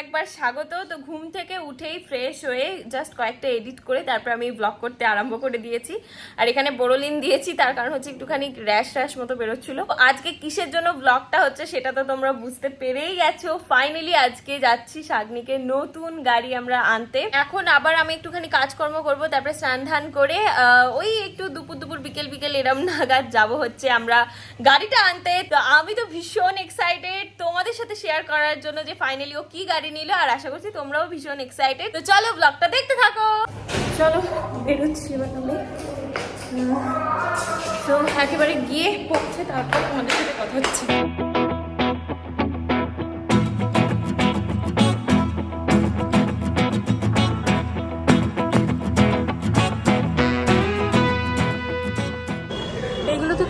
একবার স্বাগত। তো ঘুম থেকে উঠেই ফ্রেশ হয়ে জাস্ট কয়েকটা এডিট করে তারপর আমি ব্লগ করতে আরম্ভ করে দিয়েছি। আর এখানে বোরোলিন দিয়েছি, তার কারণ হচ্ছে একটুখানি র্যাশ র্যাশ মতো বেরোচ্ছিল। আজকে কিসের জন্য ব্লগটা হচ্ছে সেটা তো তোমরা বুঝতে পেরেই গেছো। ফাইনালি আজকে যাচ্ছি শাগনিকে নতুন গাড়ি আমরা আনতে। এখন আবার আমি একটুখানি কাজকর্ম করব, তারপরে স্নান ধান করে ওই একটু দুপুর দুপুর, বিকেল বিকেল এরম নাগাদ যাব হচ্ছে আমরা গাড়িটা আনতে। তো আমি তো ভীষণ এক্সাইটেড তোমাদের সাথে শেয়ার করার জন্য যে ফাইনালি ও কি গাড়ি নিল, আর আশা করছি তোমরাও ভীষণ এক্সাইটেড তো চলো ব্লগটা দেখতে থাকো। চলো, বেরোচ্ছি এবার তো একেবারে গিয়ে পৌঁছে তারপর তোমাদের সাথে কথা হচ্ছে।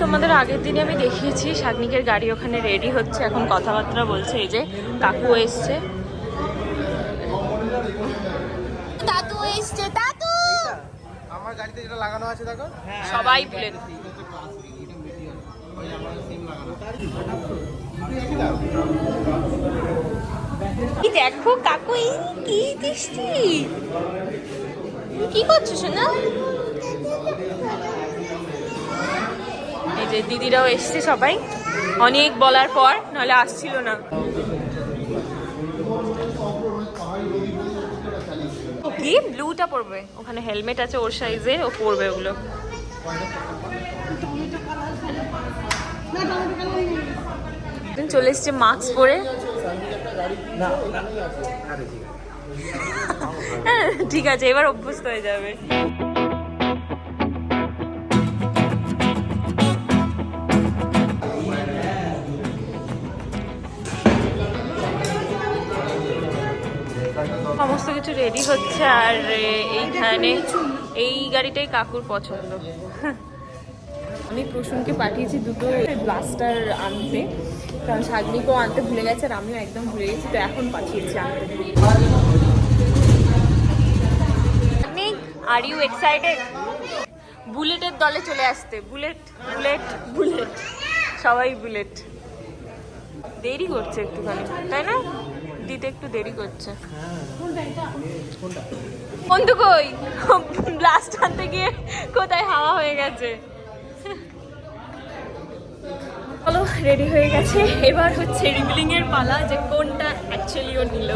তোমাদের আগের দিনে আমি দেখিয়েছি, শাগনিকের গাড়ি ওখানে রেডি হচ্ছে। এখন কথাবার্তা বলছে, এই যে কাকু এসছে দাদু এসছে দাদু আমার গাড়িতে যেটা লাগানো আছে দেখো? সবাই বুলেট কি দেখো কাকু এই কি দৃষ্টি? কি করছ শোনা এই যে দিদিরাও এসছে সবাই। অনেক বলার পর নাহলে আসছিল না। কি ব্লুটা পরবে ওখানে হেলমেট আছে ওর সাইজে ও পরবে ওগুলো চলে এসছে মাস্ক পরে হ্যাঁ, ঠিক আছে এবার অভ্যস্ত হয়ে যাবে রেডি হচ্ছে আর এইখানে এই গাড়িটাই কাকুর পছন্দ। আমি প্রসূনকে পাঠিয়েছি দুটো ব্লাস্টার আনতে কারণ শাগনিকেও আনতে ভুলে গেছে আর আমিও একদম ভুলে গেছি তো এখন পাঠিয়েছি আনতে। আর ইউ এক্সাইটেড বুলেটের দলে চলে আসতে। বুলেট বুলেট বুলেট সবাই বুলেট দেরি করছে একটুখানি তাই না? দিতে একটু দেরি করছে। বন্ধু কই? ব্লাস্ট আনতে গিয়ে কোথায় হাওয়া হয়ে গেছে? চলো রেডি হয়ে গেছে। এবার হচ্ছে রিবিলিং এর পালা যে কোনটা অ্যাকচুয়ালি ও নিল।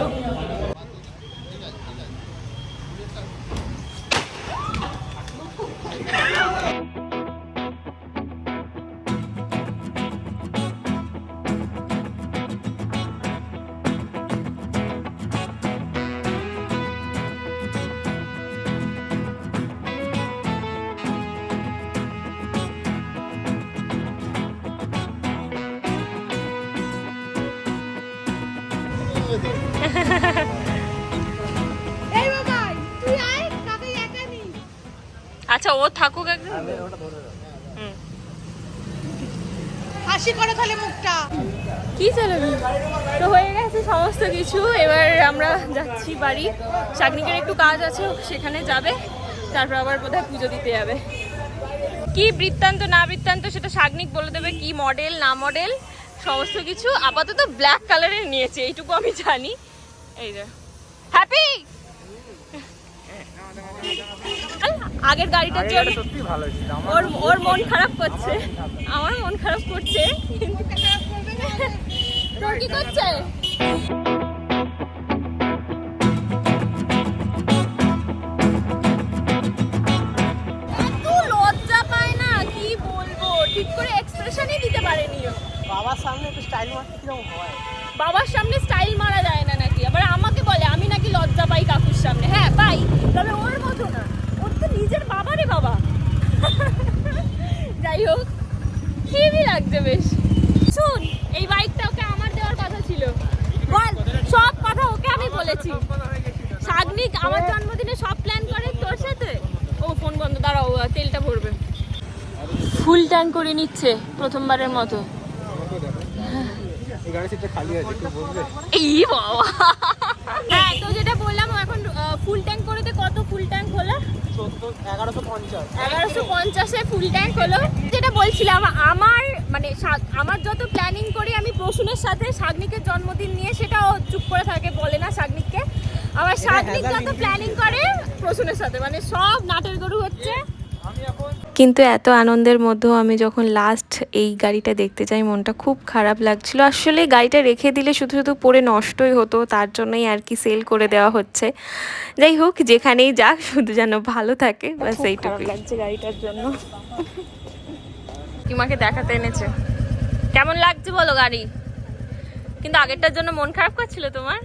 আচ্ছা ও থাকুক একদম হাসি করে তাহলে মুখটা। কি চালাবি? তো হয়ে গেছে সমস্ত কিছু। এবার আমরা যাচ্ছি বাড়ি। শাগনিকের একটু কাজ আছে সেখানে যাবে। তারপর আবার বোধহয় পুজো দিতে যাবে। কি বৃত্তান্ত না বৃত্তান্ত সেটা শাগনিক বলে দেবে। কি মডেল না মডেল সমস্ত কিছু। আপাতত ব্ল্যাক কালারের নিয়েছে এইটুকু আমি জানি। এই যে। হ্যাপি আগের গাড়িটার জন্য ওর ওর মন খারাপ করছে। আমার মন খারাপ করছে। তোর কি করছে? এত লজ্জা পায় না কি বলব? ঠিক করে এক্সপ্রেশনই দিতে পারেনি ও। বাবার সামনে একটু স্টাইল মারতে কীরকম হয়? বাবার সামনে স্টাইল মারা যায় না নাকি? আবার আমাকে বলে আমি নাকি লজ্জা পাই কাকুর সামনে। হ্যাঁ পাই। তবে ওর মতো ওর তো নিজের বাবারে বাবা যাই হোক হেভি লাগছে বেশ। শুন এই বাইকটা ওকে আমার দেওয়ার কথা ছিল। বল সব কথা ওকে আমি বলেছি। শাগনিক আমার জন্মদিনে সব প্ল্যান করে তোর সাথে? ও ফোন বন্ধ দাঁড়াও তেলটা ভরবে। ফুল ট্যাঙ্ক করে নিচ্ছে প্রথমবারের মতো। এই বাবা। হ্যাঁ তো যেটা বললাম ও এখন ফুল ট্যাঙ্ক করতে কত ফুল ট্যাঙ্ক হলো? এগারোশো পঞ্চাশ ফুল ট্যাঙ্ক হলো। যেটা বলছিলাম আমার মানে আমার যত প্ল্যানিং করি আমি প্রসূনের সাথে শাগনিকের জন্মদিন নিয়ে সেটাও চুপ করে থাকে বলে না শাগনিককে আবার শাগনিক যত প্ল্যানিং করে প্রসূনের সাথে মানে সব নাটের গরু হচ্ছে। কিন্তু এত আনন্দের মধ্যেও আমি যখন লাস্ট এই গাড়িটা দেখতে যাই মনটা খুব খারাপ লাগছিল। আসলে গাড়িটা রেখে দিলে শুধু শুধু পরে নষ্টই হতো তার জন্যই আর কি সেল করে দেওয়া হচ্ছে। যাই হোক যেখানেই যাক শুধু যেন ভালো থাকে ব্যাস এইটুকুই। লাগছে গাড়িটার জন্য। কিমাকে দেখাতে এনেছে। কেমন লাগছে বলো গাড়ি? কিন্তু আগেরটার জন্য মন খারাপ করছিল তোমার?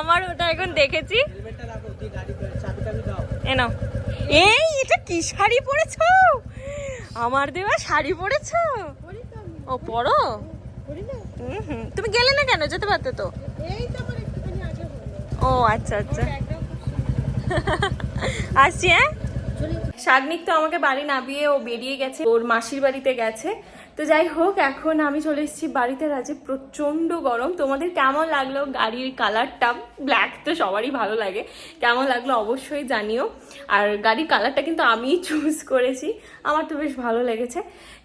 আমার ওটা এখন দেখেছি। এনো এই এটা কি শাড়ি পরেছ? আমার দেওয়া শাড়ি পরেছ? ও, পরো। তুমি গেলে না কেন? যেতে পারতে তো। ও আচ্ছা আচ্ছা। আসছি হ্যাঁ? শাগনিক তো আমাকে বাড়ি নামিয়ে ও বেরিয়ে গেছে। ওর মাসির বাড়িতে গেছে। তো যাই হোক, এখন আমি চলে এসেছি বাড়িতে। রাজে প্রচণ্ড গরম। তোমাদের কেমন লাগল গাড়ির কালারটা? ব্ল্যাক তো সবারই ভালো লাগে। কেমন লাগল অবশ্যই জানিও। আর গাড়ির কালারটা কিন্তু আমিই চুজ করেছি। আমার তো বেশ ভালো লেগেছে।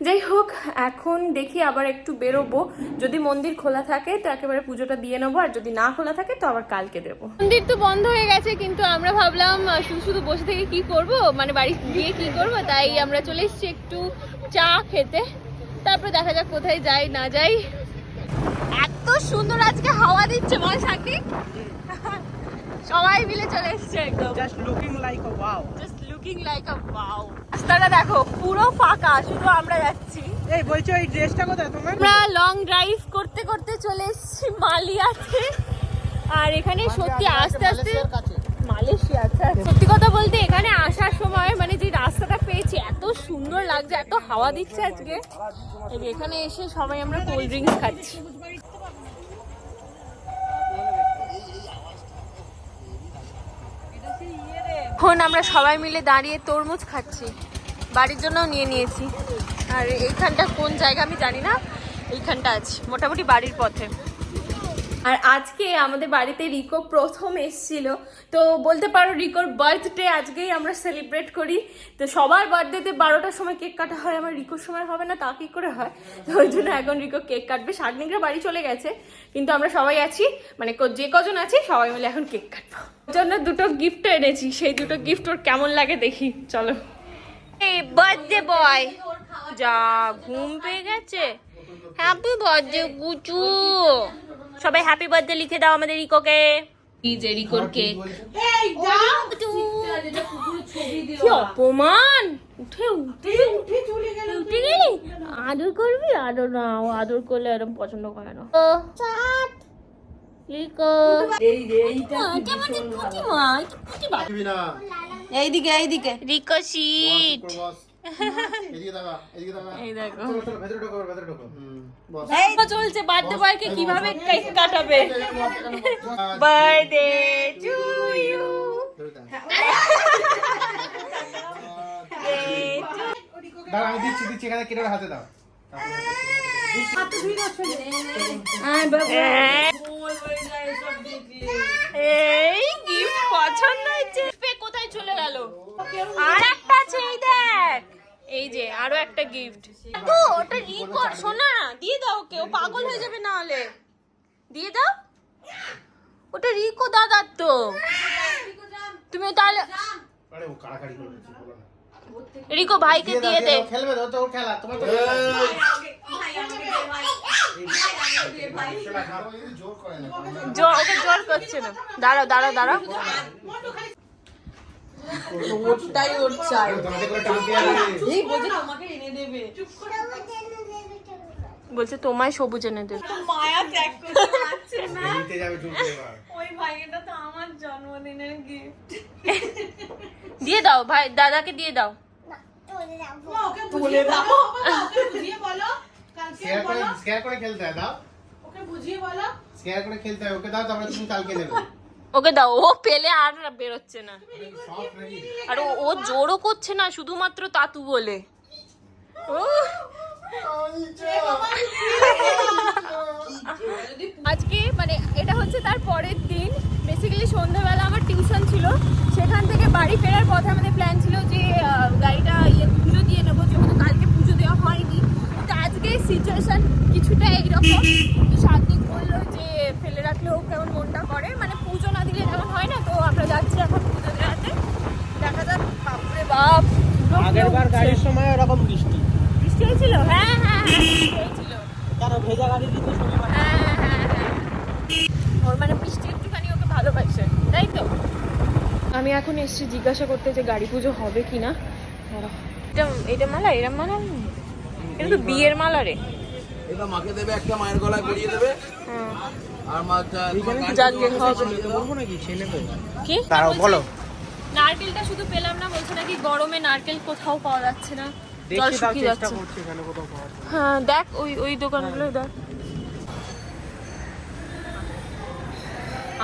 যাই হোক, এখন দেখি আবার একটু বেরোবো। যদি মন্দির খোলা থাকে, তো একেবারে পুজোটা দিয়ে নেব। আর যদি না খোলা থাকে, তো আবার কালকে দেবো। মন্দির তো বন্ধ হয়ে গেছে, কিন্তু আমরা ভাবলাম শুধু শুধু বসে থেকে কি করব? মানে বাড়ি গিয়ে কি করব? তাই আমরা চলে এসেছি একটু চা খেতে। তারপর দেখা যাক কোথায় যাই না যাই। এত সুন্দর আজকে হাওয়া দিচ্ছে বল সাকি সবাই মিলে চলে এসছে একদম। Just looking like a wow just looking like a wow রাস্তাটা দেখো পুরো ফাঁকা শুধু আমরা যাচ্ছি। এই বলছো এই ড্রেসটা কোথায় তোমার? আমরা লং ড্রাইভ করতে করতে চলে এসেছি মালিয়াতে। আর এখানে সত্যি আস্তে আস্তে মালয়েশিয়া আচ্ছা। সত্যি কথা বলতে এখানে আসার সময় মানে সুন্দর লাগছে, এত হাওয়া দিচ্ছে আজকে। এখানে এসে সবাই আমরা কোল্ড ড্রিঙ্কস খাচ্ছি। এখন আমরা সবাই মিলে দাঁড়িয়ে তরমুজ খাচ্ছি। বাড়ির জন্যও নিয়ে নিয়েছি। আর এইখানটা কোন জায়গা আমি জানি না, এইখানটা আছে, মোটামুটি বাড়ির পথে। আর আজকে আমাদের বাড়িতে রিকো প্রথম এসেছিল। তো বলতে পারো রিকোর বার্থডে আজকেই আমরা সেলিব্রেট করি। তো সবার বার্থডেতে বারোটার সময় কেক কাটা হয় আমার রিকোর সময় হবে না তা কি করে হয়? তো ওই জন্য এখন রিকো কেক কাটবে। শাগনিকরা বাড়ি চলে গেছে কিন্তু আমরা সবাই আছি মানে ক- যে কজন আছি সবাই মিলে এখন কেক কাটবো। ওর জন্য দুটো গিফট এনেছি সেই দুটো গিফট ওর কেমন লাগে দেখি চলো। এই বার্থডে বয় যা ঘুম পেয়ে গেছে। Happy birthday Guchu. সবাই হ্যাপি বার্থডে লিখে দাও আমাদের রিকোকে এই যে রিকোর কেক কি অপমান! উঠে উঠে। উঠে গেলি। আদর করবি? আদর না ও আদর করলে এরকম পছন্দ করে না। এইদিকে এইদিকে। রিকো শিট চলছে বার্থডে বয়কে কীভাবে কেক কাটাবে? বার্থডে টু ইউ দাঁড়া আমি দিচ্ছি দিচ্ছি এখানে কেটে হাতে দাও। এই গিফট পছন্দ হয়েছে। কোথায় চলে গেল? আর আছে এই দেখ এই যে আরও একটা গিফট তো ওটা রিকর শোনা দিয়ে দাও ওকে ও পাগল হয়ে যাবে না হলে দিয়ে দাও ওটা রিকো দাদার তো তুমি তাহলে করে রিকো ভাইকে দিয়ে দে খেলবে তো তোর খেলা তোমার তো করে ওকে জোর করছে না দাঁড়াও দাঁড়াও দাঁড়াও ওটাই ওর চাই। তোমাকে করে টানতে যাবে বলছে তোমায় সবুজ এনে দেবে। নিতে যাবে চুলকে এবার। দিয়ে দাও ভাই দাদাকে দিয়ে দাও। শেয়ার করে শেয়ার করে খেলতে হয় দাও। শেয়ার করে খেলতে হয় ওকে দাও তারপরে তুমি কালকে নেবে ওকে দাও, ও পেলে আর বেরোচ্ছে না। আর ও জোরও করছে না, শুধুমাত্র তাতু বলে। আজকে মানে এটা হচ্ছে তার পরের দিন। বেসিক্যালি সন্ধ্যাবেলা আমার টিউশন ছিল। সেখান থেকে বাড়ি ফেরার পথে আমাদের প্ল্যান ছিল যে গাড়িটা ইয়ে পুজো দিয়ে নেব, যেহেতু কালকে পুজো দেওয়া হয়নি। তো আজকে সিচুয়েশান কিছুটা এইরকম। সাতদিন বলল যে, ফেলে রাখলেও কেমন মনটা করে। বাপ। পুরো আগের বার উঠছে। গাড়ির সময় ওরকম বৃষ্টি। বৃষ্টি হয়েছিল? হ্যাঁ হ্যাঁ হ্যাঁ হয়েছিল। কারণ ভেজা গাড়ি দিতে শনিবার হ্যাঁ হ্যাঁ হ্যাঁ। ওর মানে বৃষ্টি একটুখানি ওকে ভালোবাসে তাই তো? আমি এখন এসেছি জিজ্ঞাসা করতে যে গাড়ি পুজো হবে কি না। এটা এটা মালা এরম মালা? এটা তো বিয়ের মালা রে। এটা মাকে দেবে একটা মায়ের গলায় পরিয়ে দেবে। আর মাটা যাকে হবে। বলব নাকি? ছেলে কি? বলো। নারকেলটা শুধু পেলাম না বলছে নাকি গরমে নারকেল কোথাও পাওয়া যাচ্ছে না। জল শুকিয়ে যাচ্ছে। হ্যাঁ দেখ ওই ওই দোকানগুলো দেখ।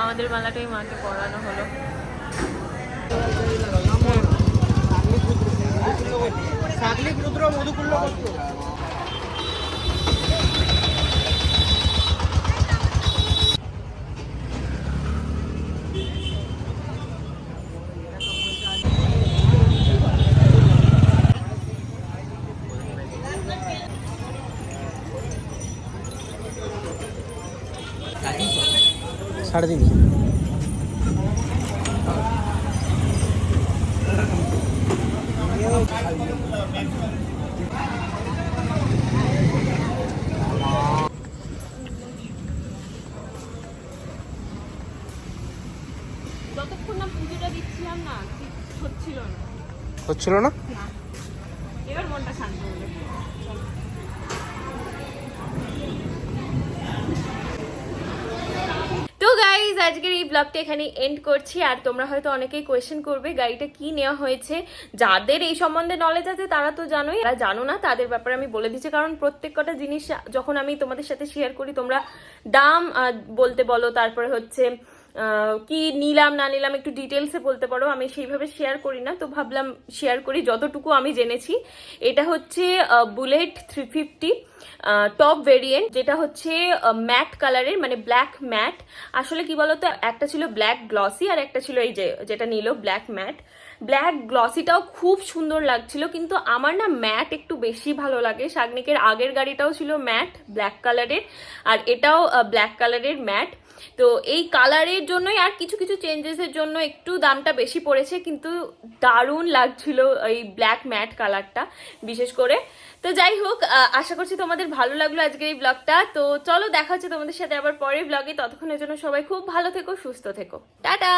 আমাদের মালাটাই মাকে পরানো হলো। রুদ্র মধুকুল্ল সাড়ে তিনশো। হচ্ছিল না। হচ্ছিল না? এবার মনটা শান্ত হলো গাইজ আজকের এই ব্লগটা এখানে এন্ড করছি। আর তোমরা হয়তো অনেকেই কোয়েশ্চেন করবে, গাড়িটা কি নেওয়া হয়েছে? যাদের এই সম্বন্ধে নলেজ আছে, তারা তো জানোই। তারা জানো না, তাদের ব্যাপারে আমি বলে দিচ্ছি। কারণ প্রত্যেক কটা জিনিস যখন আমি তোমাদের সাথে শেয়ার করি, তোমরা দাম বলতে বলো, তারপরে হচ্ছে কি নিলাম, না নিলাম একটু ডিটেলসে বলতে পারো। আমি সেইভাবে শেয়ার করি না, তো ভাবলাম শেয়ার করি যতটুকু আমি জেনেছি। এটা হচ্ছে bullet three fifty top variant যেটা হচ্ছে ম্যাট কালারের মানে ব্ল্যাক ম্যাট আসলে কি বলতো, একটা ছিল ব্ল্যাক গ্লসি আর একটা ছিল এই যে, যেটা নিল ব্ল্যাক ম্যাট ব্ল্যাক গ্লসিটাও খুব সুন্দর লাগছিল, কিন্তু আমার না ম্যাট একটু বেশি ভালো লাগে। শাগনিকের আগের গাড়িটাও ছিল ম্যাট ব্ল্যাক কালারের আর এটাও ব্ল্যাক কালারের ম্যাট তো এই কালারের জন্যই আর কিছু কিছু চেঞ্জেসের জন্য একটু দামটা বেশি পড়েছে, কিন্তু দারুণ লাগছিল এই ব্ল্যাক ম্যাট কালারটা বিশেষ করে। তো যাই হোক আশা করছি তোমাদের ভালো লাগল আজকের এই ব্লগটা তো চলো দেখা হচ্ছে তোমাদের সাথে আবার পরের ব্লগে ততক্ষণের জন্য সবাই খুব ভালো থেকো, সুস্থ থেকো। টাটা!